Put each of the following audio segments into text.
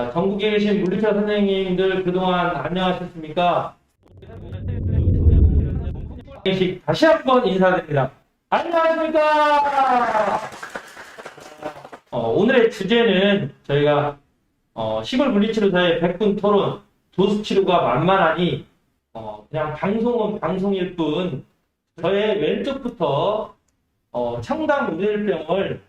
자, 전국에 계신 물리치료 선생님들 그동안 안녕하셨습니까? 다시 한번 인사드립니다. 안녕하십니까? 어, 오늘의 주제는 저희가 어, 시골 물리치료사의 100분 토론, 도수치료가 만만하니 어, 그냥 방송은 방송일 뿐 저의 왼쪽부터 어, 청담 우대일병을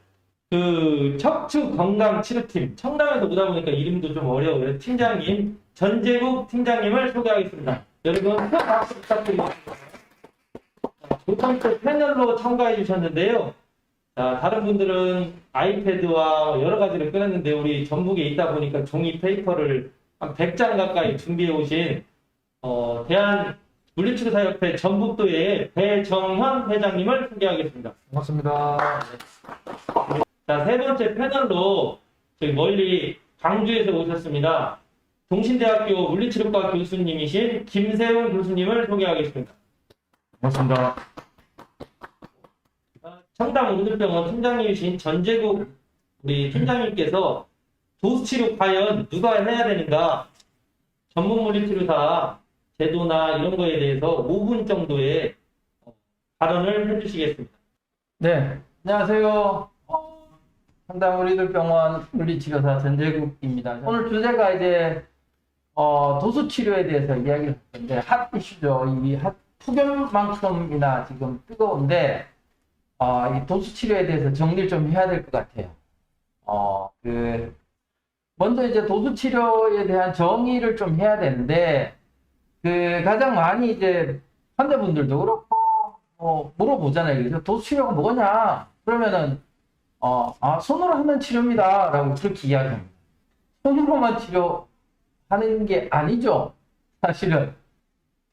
그 척추 건강 치료팀 청담에서 오다 보니까 이름도 좀 어려워요. 팀장님 전재국 팀장님을 소개하겠습니다. 여러분 큰 박수 부탁드리겠습니다. 자, 두 번째 패널로 참가해 주셨는데요. 자, 다른 분들은 아이패드와 여러 가지를 꺼냈는데 우리 전북에 있다 보니까 종이 페이퍼를 한 100장 가까이 준비해 오신 어, 대한 물리치료사협회 전북도의 배정현 회장님을 소개하겠습니다. 반갑습니다. 자, 세 번째 패널로 저희 멀리 광주에서 오셨습니다. 동신대학교 물리치료과 교수님이신 김세훈 교수님을 소개하겠습니다. 반갑습니다. 아, 청담 우들병원 팀장님이신 전재국 우리 팀장님께서 도수치료 과연 누가 해야 되는가 전문 물리치료사 제도나 이런 거에 대해서 5분 정도의 어, 발언을 해주시겠습니다. 네, 안녕하세요. 상담 우리들 병원 물리치료사 전재국입니다. 오늘 주제가 이제 어, 도수 치료에 대해서 이야기를 할 건데 핫 이슈죠. 이핫 폭염만큼이나 지금 뜨거운데 어, 이 도수 치료에 대해서 정리를 좀 해야 될 것 같아요. 어, 그 먼저 이제 도수 치료에 대한 정의를 좀 해야 되는데 그 가장 많이 이제 환자분들도 그렇고 어, 물어보잖아요. 도수 치료가 뭐냐? 그러면은 어, 아, 손으로 하는 치료입니다. 라고 그렇게 이야기합니다. 손으로만 치료하는 게 아니죠. 사실은.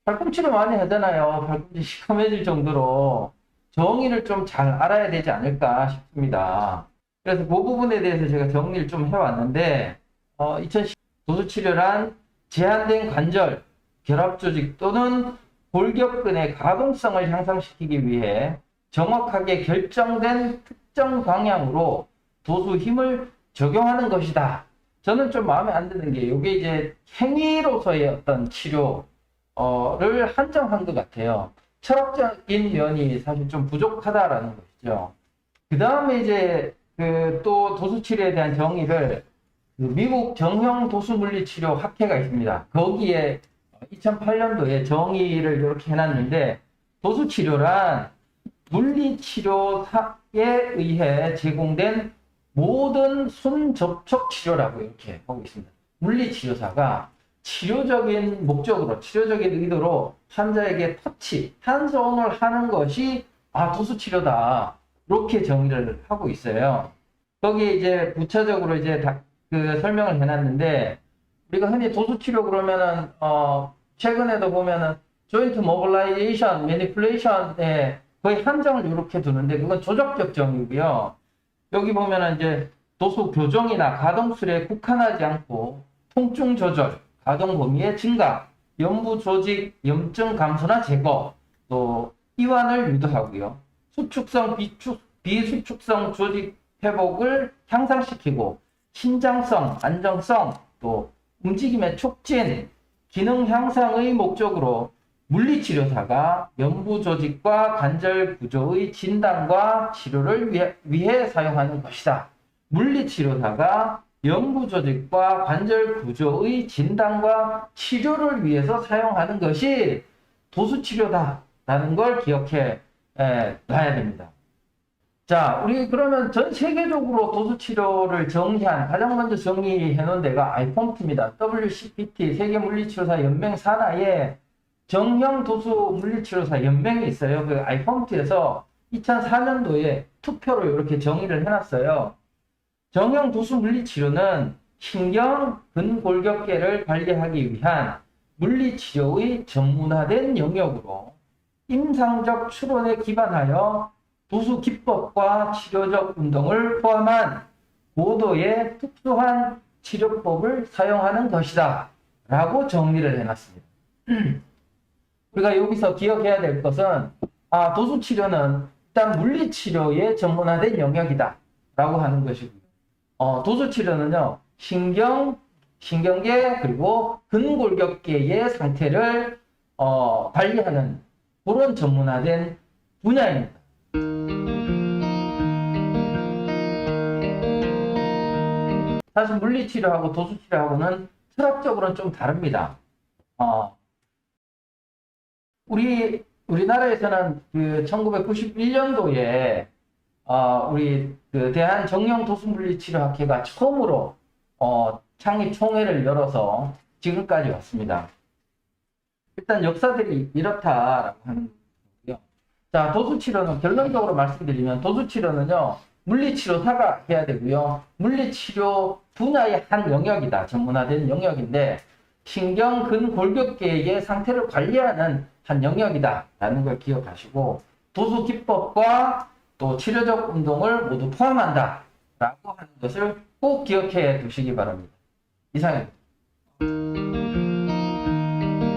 발꿈치로 많이 하잖아요. 발꿈치 시커매질 정도로 정의를 좀 잘 알아야 되지 않을까 싶습니다. 그래서 그 부분에 대해서 제가 정리를 좀 해왔는데, 어, 2010 도수치료란 제한된 관절, 결합 조직 또는 골격근의 가동성을 향상시키기 위해 정확하게 결정된 특정 방향으로 도수 힘을 적용하는 것이다. 저는 좀 마음에 안 드는 게 이게 이제 행위로서의 어떤 치료를 한정한 것 같아요. 철학적인 면이 사실 좀 부족하다라는 것이죠. 그 다음에 이제 그 또 도수 치료에 대한 정의를 그 미국 정형 도수 물리 치료 학회가 있습니다. 거기에 2008년도에 정의를 이렇게 해놨는데 도수 치료란 물리치료사에 의해 제공된 모든 순 접촉 치료라고 이렇게 하고 있습니다. 물리치료사가 치료적인 목적으로, 치료적인 의도로 환자에게 터치, 한손을 하는 것이 아, 도수치료다. 이렇게 정의를 하고 있어요. 거기에 이제 부차적으로 이제 다, 그 설명을 해놨는데 우리가 흔히 도수치료 그러면은 어, 최근에도 보면은 조인트 모빌라이제이션, 매니플레이션에 거의 한정을 이렇게 두는데 그건 조적적 정의고요. 여기 보면은 이제 도수 교정이나 가동술에 국한하지 않고 통증 조절, 가동 범위의 증가, 연부 조직 염증 감소나 제거, 또 이완을 유도하고요. 수축성 비축, 비수축성 조직 회복을 향상시키고 신장성, 안정성, 또 움직임의 촉진, 기능 향상의 목적으로 물리치료사가 연부 조직과 관절 구조의 진단과 치료를 위해, 위해 사용하는 것이다. 물리치료사가 연부 조직과 관절 구조의 진단과 치료를 위해서 사용하는 것이 도수치료다라는 걸 기억해 에, 놔야 됩니다. 자, 우리 그러면 전 세계적으로 도수치료를 정의한, 가장 먼저 정의해 놓은 데가 아이폼트입니다. WCPT, 세계물리치료사 연맹 산하에 정형 도수 물리치료사 연맹이 있어요. 그 아이폼트에서 2004년도에 투표로 이렇게 정의를 해놨어요. 정형 도수 물리치료는 신경 근골격계를 관리하기 위한 물리치료의 전문화된 영역으로 임상적 추론에 기반하여 도수 기법과 치료적 운동을 포함한 고도의 특수한 치료법을 사용하는 것이다. 라고 정리를 해놨습니다. 우리가 여기서 기억해야 될 것은, 아, 도수 치료는 일단 물리 치료에 전문화된 영역이다. 라고 하는 것이고요. 어, 도수 치료는요, 신경 신경계 그리고 근골격계의 상태를 어, 관리하는 그런 전문화된 분야입니다. 사실 물리치료하고 도수치료하고는 철학적으로는 좀 다릅니다. 어, 우리 우리나라에서는 그 1991년도에 어, 우리 그 대한 정형 도수물리치료학회가 처음으로 어, 창립 총회를 열어서 지금까지 왔습니다. 일단 역사들이 이렇다라고 하는 거고요. 자, 도수치료는 결론적으로 말씀드리면 도수치료는요. 물리치료사가 해야 되고요. 물리치료 분야의 한 영역이다. 전문화된 영역인데 신경 근골격계의 상태를 관리하는 한 영역이다라는 걸 기억하시고 도수 기법과 또 치료적 운동을 모두 포함한다라고 하는 것을 꼭 기억해 두시기 바랍니다. 이상입니다.